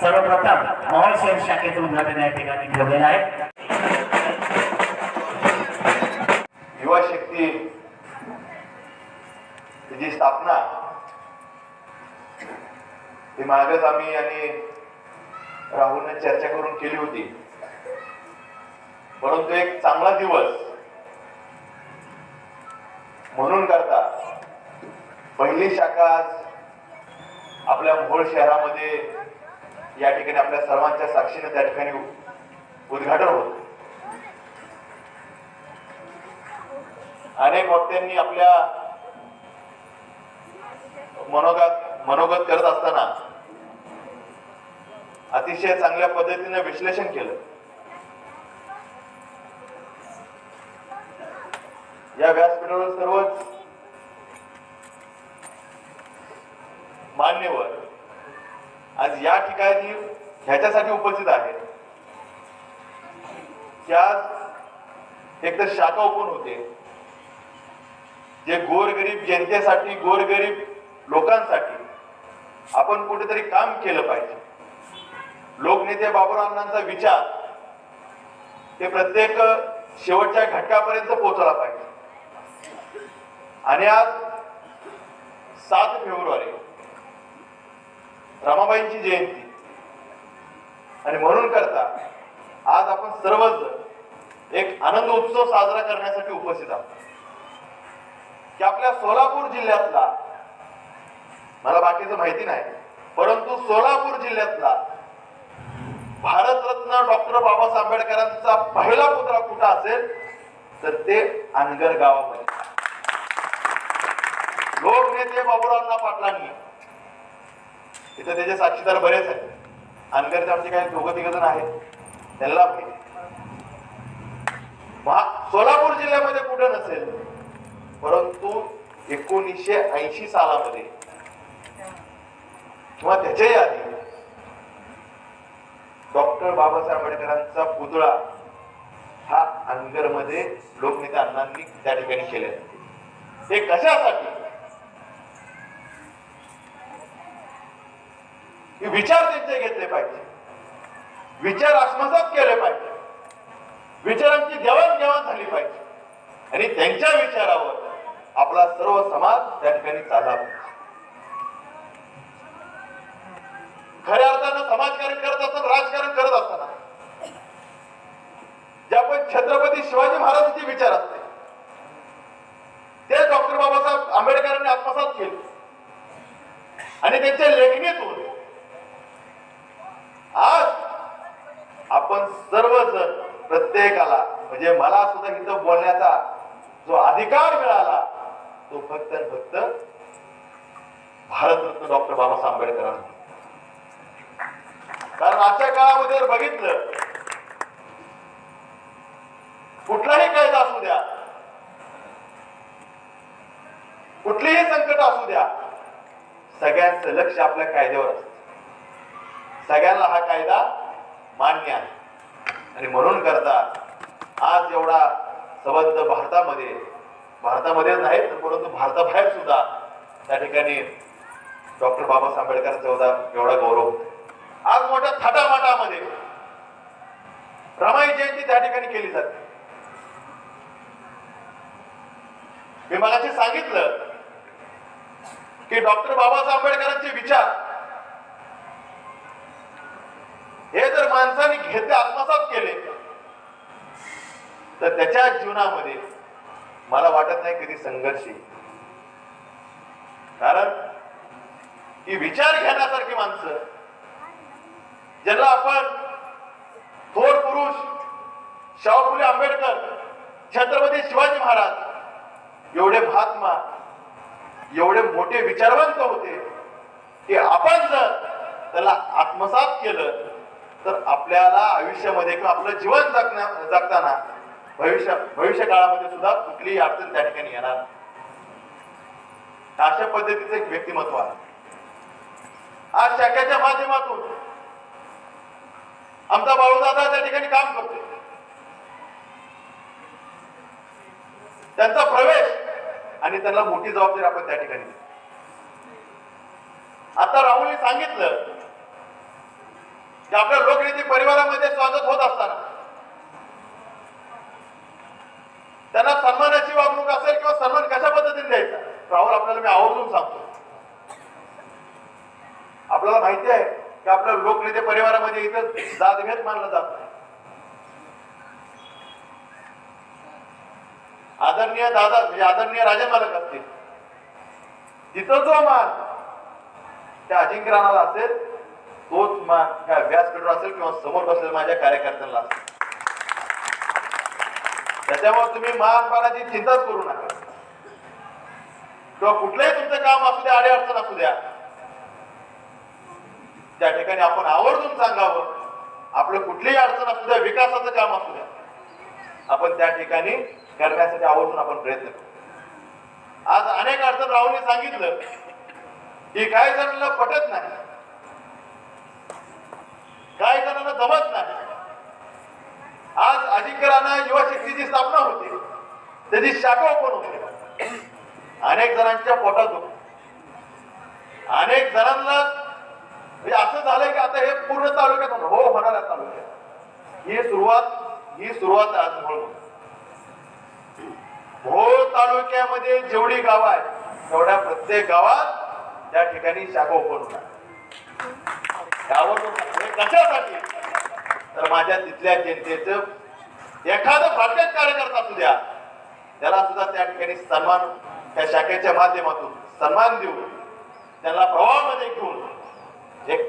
सर्वप्रथम मॉल शहर शाखेचं उद्घाटन या ठिकाणी ठेवलेलं आहे युवा शक्ती जी स्थापना ही मागच आम्ही आणि राहुलने चर्चा करून केली होती. परंतु एक चांगला दिवस म्हणून करता. पहिली शाखा आज आपल्या मोहोळ शहरामध्ये या ठिकाणी आपल्या सर्वांच्या साक्षीने त्या ठिकाणी उद्घाटन होत. अनेक वक्त्यांनी आपल्या मनोगत मनोगत करत असताना अतिशय चांगल्या पद्धतीने विश्लेषण केलं. या व्यासपीठावर सर्वच मान्यवर आज या ठिकाणी ह्याच्यासाठी उपस्थित आहेत. की आज एक तर शाखा ओपन होते. जे गोरगरीब जनतेसाठी गोरगरीब लोकांसाठी आपण कुठेतरी काम केलं पाहिजे. लोकनेते बाबुरावांचा विचार ते प्रत्येक शेवटच्या घटकापर्यंत पोहोचला पाहिजे. आणि आज सात फेब्रुवारी रमाबाईंची जयंती. आणि म्हणून करता आज आपण सर्वच एक आनंद उत्सव साजरा करण्यासाठी उपस्थित आहोत. की आपल्या सोलापूर जिल्ह्यातला मला बाकीचं माहिती नाही परंतु सोलापूर जिल्ह्यातला भारतरत्न डॉक्टर बाबासाहेब आंबेडकरांचा पहिला पुतळा कुठं असेल? तर ते अनगर गावामध्ये. लोकनेते बाबुरावांना पाटलांनी. तिथे त्याचे साक्षीदार बरेच आहेत. अनगरचे आमचे काही दोघं तिघ जण आहेत. त्यांना सोलापूर जिल्ह्यामध्ये कुठं नसेल? परंतु एकोणीसशे ऐंशी सालामध्ये. किंवा त्याच्याही आधी डॉक्टर बाबासाहेब आंबेडकरांचा पुतळा हा अनगरमध्ये लोकनेता अण्णांनी त्या ठिकाणी केले हे कशासाठी? विचार त्यांचे घेतले पाहिजे. विचार आत्मसात केले पाहिजे. विचारांची देवाणघेवाण झाली पाहिजे. आणि त्यांच्या विचारावर आपला सर्व समाज त्या ठिकाणी चालला पाहिजे. खऱ्या अर्थानं समाजकारण करत असताना राजकारण करत असताना. जे आपण छत्रपती शिवाजी महाराजांचे विचार असते ते डॉक्टर बाबासाहेब आंबेडकरांनी आत्मसात केले. आणि त्यांच्या लेखणीतून आज आपण सर्वजण प्रत्येकाला म्हणजे मला सुद्धा इथं बोलण्याचा जो अधिकार मिळाला तो फक्त फक्त भारतरत्न डॉक्टर बाबासाहेब आंबेडकरांना. कारण आजच्या काळामध्ये जर बघितलं कुठलाही कायदा असू द्या कुठलीही संकट असू द्या सगळ्यांचं लक्ष आपल्या कायद्यावर असत. सगळ्यांना हा कायदा मान्य आहे. आणि म्हणून करता आज एवढा संबंध भारतामध्ये भारतामध्येच नाही तर परंतु भारताबाहेर सुद्धा त्या ठिकाणी डॉक्टर बाबासाहेब आंबेडकरांचा एवढा एवढा गौरव आज मोठ्या थाटामाटामध्ये रमाई जयंती त्या ठिकाणी केली जाते. मी मगाशी सांगितलं की डॉक्टर बाबासाहेब आंबेडकरांचे विचार हे जर माणसाने घेतले आत्मसात केले तर त्याच्या जीवनामध्ये मला वाटत नाही कधी संघर्ष येईल. कारण ही विचार घेण्यासारखी माणसं ज्यांना आपण थोर पुरुष शाहू फुले आंबेडकर छत्रपती शिवाजी महाराज एवढे महात्मा एवढे मोठे विचारवंत होते की आपण जर त्याला आत्मसात केलं तर आपल्याला आयुष्यामध्ये किंवा आपलं जीवन जगण्या जगताना भविष्य भविष्य काळामध्ये सुद्धा कुठलीही अडचण त्या ठिकाणी येणार अशा पद्धतीचं एक व्यक्तिमत्व आहे. आज शाखेच्या माध्यमातून आमचा बाळूदादा त्या ठिकाणी काम करतो त्यांचा प्रवेश आणि त्यांना मोठी जबाबदारी आपण त्या ठिकाणी आता राहुलने सांगितलं की आपल्या लोकनीती परिवारामध्ये स्वागत होत असताना त्यांना सन्मानाची वागणूक असेल किंवा सन्मान कशा पद्धतीने द्यायचा? राहुल आपल्याला मी आवर्जून सांगतो. आपल्याला माहिती आहे की आपल्या लोकनेते परिवारामध्ये इथं जातभेद मानला जात नाही. आदरणीय दादा म्हणजे आदरणीय राजा मालक असतील. तिथं जो मान त्या अजिंक्य राणाला असेल तोच मान त्या व्यासपीठावर असेल किंवा समोर बसलेल्या माझ्या कार्यकर्त्यांना असेल. त्याच्यामुळे तुम्ही मानपानाची चिंताच करू नका. किंवा कुठलंही तुमचं काम असू द्या अडे अडचण असू द्या त्या ठिकाणी आपण आवर्जून सांगावं आपलं कुठलीही अडचण असू द्या विकासाचं काम असू द्या. आपण त्या ठिकाणी करण्यासाठी आवर्जून आपण प्रयत्न करू. आज अनेक अडचण राहुलने सांगितलं. की काही जणांना पटत नाही. काही जणांना जमत नाही. आज अजिंक्यराना युवा शक्तीची स्थापना होती. त्याची शाखा ओपन होते. अनेक जणांच्या पोटात अनेक जणांना म्हणजे असं झालंय की आता हे पूर्ण तालुक्यात हो होणार आहे. तालुक्यात ही सुरुवात ही सुरुवात आज म्हणून मोहोळ तालुक्यामध्ये जेवढी गाव आहे तेवढ्या प्रत्येक गावात त्या ठिकाणी शाखा ओपन होणार हे म्हणजे कशासाठी? तर माझ्या तिथल्या जनतेचं एखादं भाजप कार्यकर्ता असू द्या त्याला सुद्धा त्या ठिकाणी सन्मान त्या शाखेच्या माध्यमातून सन्मान देऊन त्याला प्रवाहामध्ये घेऊन एक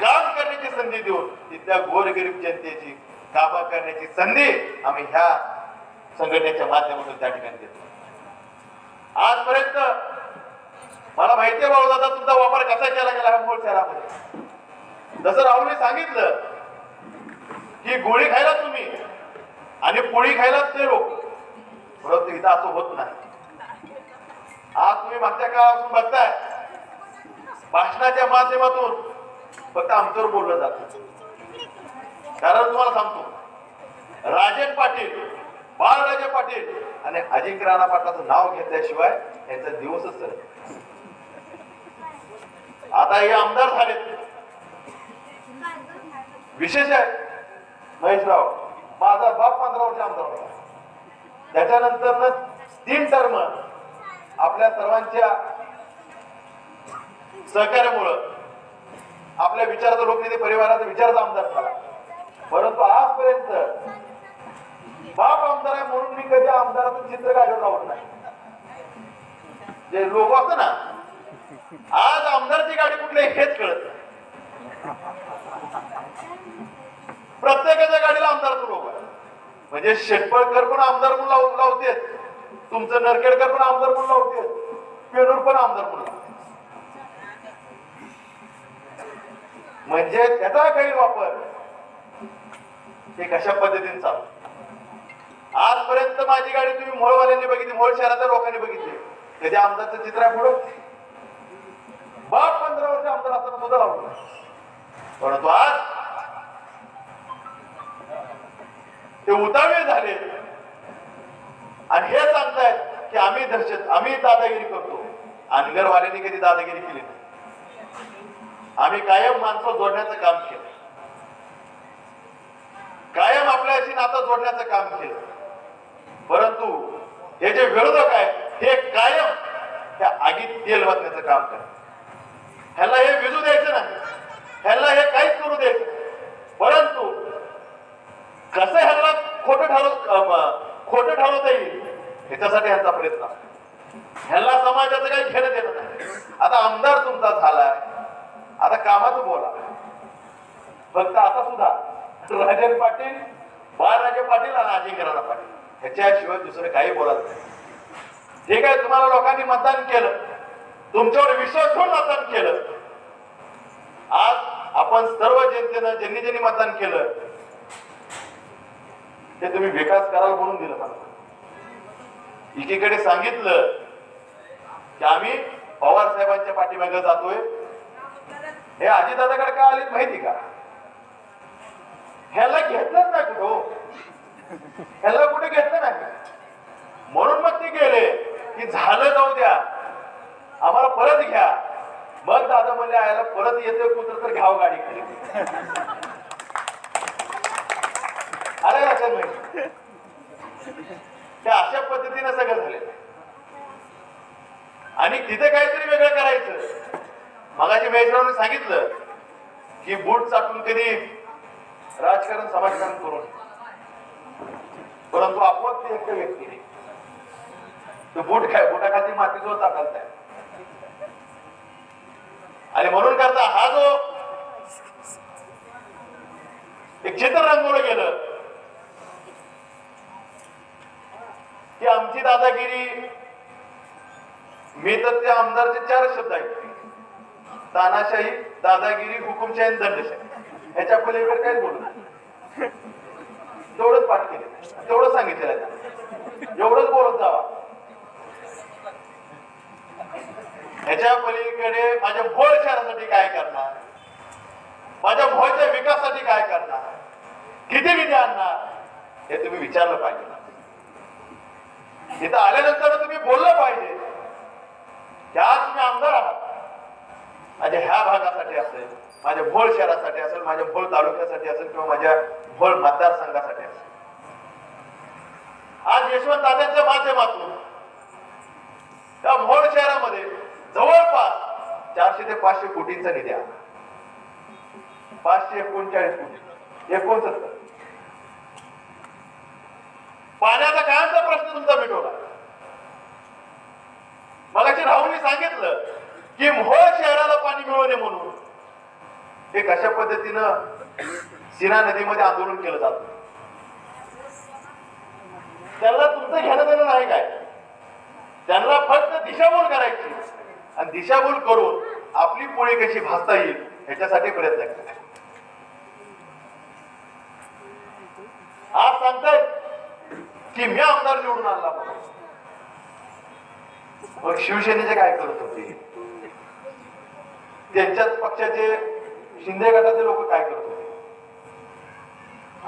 काम करण्याची संधी देऊन तिथल्या गोरगरीब जनतेची कामं करण्याची संधी आम्ही ह्या संघटनेच्या माध्यमातून त्या ठिकाणी देतो. आजपर्यंत मला माहिती आहे दादा तुमचा वापर कसा केला गेला ह्या मूळ शहरामध्ये? जसं राहुलने सांगितलं की गोळी खायला तुम्ही आणि पोळी खायला ते लोक परंतु इथं असं होत नाही. आज तुम्ही मागच्या काळापासून बघताय भाषणाच्या माध्यमातून फक्त आमच्यावर बोललं जात. कारण तुम्हाला सांगतो राजेश पाटील बाळराजे पाटील आणि अजिंक्य राणा पाटलाचं नाव घेतल्याशिवाय यांचा दिवसच सर आता हे आमदार झालेत. विशेष आहे महेशराव माझा बाप पंधरा वर्ष आमदार होता. त्याच्यानंतर तीन टर्म आपल्या सर्वांच्या सहकार्यामुळं. आपल्या विचाराचा लोकनेते परिवाराचा विचाराचा आमदार झाला. परंतु आजपर्यंत बाप आमदार आहे म्हणून मी कधी आमदाराचं चित्र काढत राहत नाही. जे लोक असत ना आज आमदारची गाडी कुठली हेच कळत प्रत्येकाच्या गाडीला आमदारचं लोक आहे म्हणजे शेटपळकर पण आमदार म्हणून लावतेत. तुमचं नरकेडकर पण आमदार म्हणून लावतेत. पेनूर पण आमदार म्हणून. म्हणजे त्याचा गैरवापर हे कशा पद्धतीने चालू? आजपर्यंत माझी गाडी तुम्ही मोळवाल्यांनी बघितली मोळ शहराच्या लोकांनी बघितली. कधी आमदारचं चित्र आहे पुढं. बाप पंधरा वर्ष आमदार असताना सुद्धा लावलं परंतु आज ते उतावे झाले. आणि हे सांगतायत की आम्ही दहशत आम्ही दादागिरी करतो. आणि घरवाल्यांनी कधी दादागिरी केली नाही. आम्ही कायम माणसं जोडण्याचं काम केलं. कायम आपल्याशी नातं जोडण्याचं काम केलं. परंतु हे जे विरोधक आहेत हे कायम त्या आगीत तेल वाचण्याचं काम करतात. ह्याला हे विजू द्यायचं नाही. ह्याला हे काहीच करू द्यायचं परंतु कसं ह्याला खोटं ठरव खोटं ठरवता येईल ह्याच्यासाठी ह्याचा प्रयत्न असतो. ह्याला समाजाचं काही घेणं देणं नाही आता आमदार तुमचा झालाय आता कामाचं बोला फक्त आता सुद्धा राजन पाटील बाळराजे पाटील आणि ह्याच्याशिवाय दुसरं काही बोलत नाही. ठीक आहे तुम्हाला लोकांनी मतदान केलं तुमच्यावर विश्वास ठेवून मतदान केलं आज आपण सर्व जनतेनं ज्यांनी ज्यांनी मतदान केलं ते तुम्ही विकास कराल म्हणून दिलं मला. एकीकडे सांगितलं की आम्ही पवार साहेबांच्या पाठीमागे जातोय. हे अजितदादाकडे का आले माहिती का? ह्याला घेतलंच नाही कुठं हो. ह्याला कुठे घेतलं नाही? म्हणून मग ते गेले की झालं जाऊ द्या. आम्हाला परत घ्या. मग दादा म्हणले आयला परत येते कुत्र तर घ्यावं गाडी खाली. अरे लक्षात नाही? ते अशा पद्धतीने सगळं झालेलं आणि तिथे काहीतरी वेगळं करायचं. मगाशी महेशरावने सांगितलं की बूट चाटून कधी राजकारण समाजकारण करून. परंतु आपोआप ती एक व्यक्ती नाही तो बोट काय? बोटाखाली माती जो टाकलताय आणि म्हणून करता हा जो एक चित्र रंगवलं गेलं की आमची दादागिरी मी तर त्या आमदारचे चार शब्द आहेत तानाशाही दादागिरी हुकुमशाही दंडशाही. ह्याच्या पलीकडे काहीच बोलू तेवढंच पाठ केले. तेवढं सांगितलेलं आहे एवढंच बोलत जावा. ह्याच्या पलीकडे माझ्या भोळ शहरासाठी काय करणार? माझ्या भोळच्या विकासासाठी काय करणार? किती निधी आणणार? हे तुम्ही विचारलं पाहिजे. इथं आल्यानंतर तुम्ही बोललं पाहिजे. की आज तुम्ही आमदार आहात. माझ्या ह्या भागासाठी असेल माझ्या भोळ शहरासाठी असेल माझ्या भोळ तालुक्यासाठी असेल किंवा माझ्या भोळ मतदारसंघासाठी असेल. आज यशवंत दादांच्या माध्यमातून त्या भोळ शहरामध्ये जवळपास चारशे ते पाचशे कोटींचा निधी आला. पाचशे एकोणचाळीस कोटी. एकोणसत्तर. पाण्याचा कायमचा प्रश्न तुमचा मिटवला. मगाशी राहुलने सांगितलं की मोहोळ शहराला पाणी मिळू म्हणून. हे कशा पद्धतीनं सिना नदीमध्ये आंदोलन केलं जात? त्यांना तुमचं घेणं देणं नाही काय? त्यांना फक्त दिशाभूल करायची. आणि दिशाभूल करून आपली पोळी कशी भासता येईल ह्याच्यासाठी प्रयत्न करा आज सांगतायत की मी आमदार निवडून आणला म्हणून. मग शिवसेनेचे काय करत होते? त्यांच्याच पक्षाचे शिंदे गटाचे लोक काय करत होते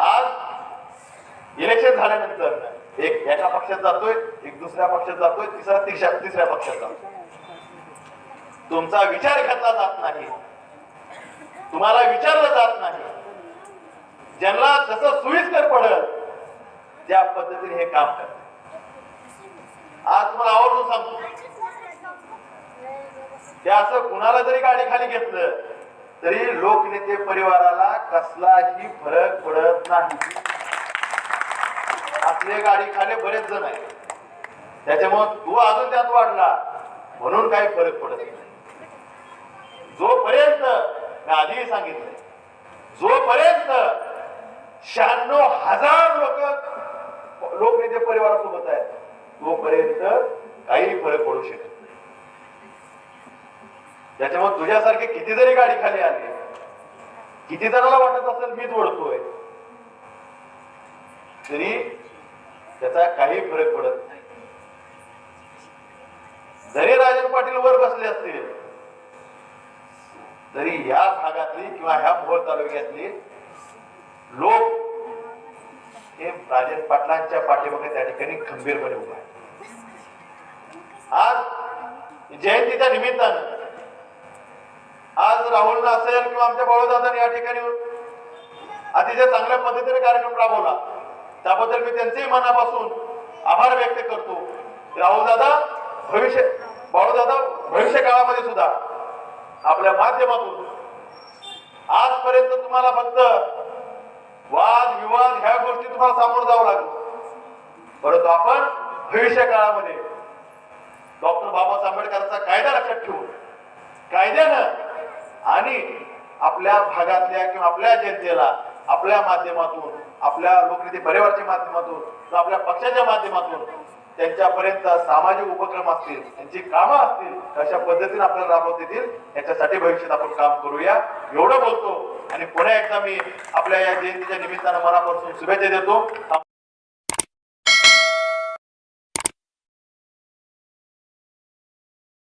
आज इलेक्शन झाल्यानंतर एक एका पक्षात जातोय एक दुसऱ्या पक्षात जातोय तिसरा तिसऱ्या तिसऱ्या पक्षात जातोय. तुमचा विचार घेतला जात नाही. तुम्हाला विचारलं जात नाही. ज्यांना जसं सोयीस्कर पडत त्या पद्धतीने हे काम करत आज तुम्हाला आवर्जून सांगतो. ते असं कुणाला जरी गाडी खाली घेतलं तरी लोकनेते परिवाराला कसलाही फरक पडत नाही. असले गाडी खाली बरेच जण आहेत. त्याच्यामुळे तू अजून त्यात वाढला म्हणून काही फरक पडत नाही. जोपर्यंत मी आधीही सांगितलंय जोपर्यंत शहाण्णव हजार लोक लोकनेते परिवारासोबत आहेत तोपर्यंत काही फरक पडू शकत नाही. त्याच्यामुळे तुझ्यासारखे किती जरी गाडी खाली आली किती जणाला वाटत असेल मीच ओढतोय तरी त्याचा काही फरक पडत नाही. जरी राजन पाटील वर बसले असतील तरी या भागातली किंवा ह्या मोहोळ तालुक्यातली लोक हे राजन पाटलांच्या पाठीमागे त्या ठिकाणी खंबीरपणे उभा आहे आज जयंतीच्या निमित्तानं आज राहुल असेल किंवा आमच्या बाळूदादांनी या ठिकाणी अतिशय चांगल्या पद्धतीने कार्यक्रम राबवला. त्याबद्दल मी त्यांचेही मनापासून आभार व्यक्त करतो. राहुलदादा भविष्य बाळूदादा भविष्य काळामध्ये सुद्धा आपल्या माध्यमातून आजपर्यंत तुम्हाला फक्त वाद विवाद ह्या गोष्टी तुम्हाला सामोरं जावं लागलं. परंतु आपण भविष्य काळामध्ये डॉक्टर बाबासाहेब आंबेडकरांचा कायदा लक्षात ठेवून कायद्यानं आणि आपल्या भागातल्या किंवा आपल्या जनतेला आपल्या माध्यमातून आपल्या लोकनेते परिवारच्या माध्यमातून किंवा आपल्या पक्षाच्या माध्यमातून त्यांच्यापर्यंत सामाजिक उपक्रम असतील त्यांची कामं असतील अशा पद्धतीने आपल्याला राबवता येतील याच्यासाठी भविष्यात आपण काम करूया. एवढं बोलतो. आणि पुन्हा एकदा मी आपल्या या जयंतीच्या निमित्तानं मनापासून शुभेच्छा देतो.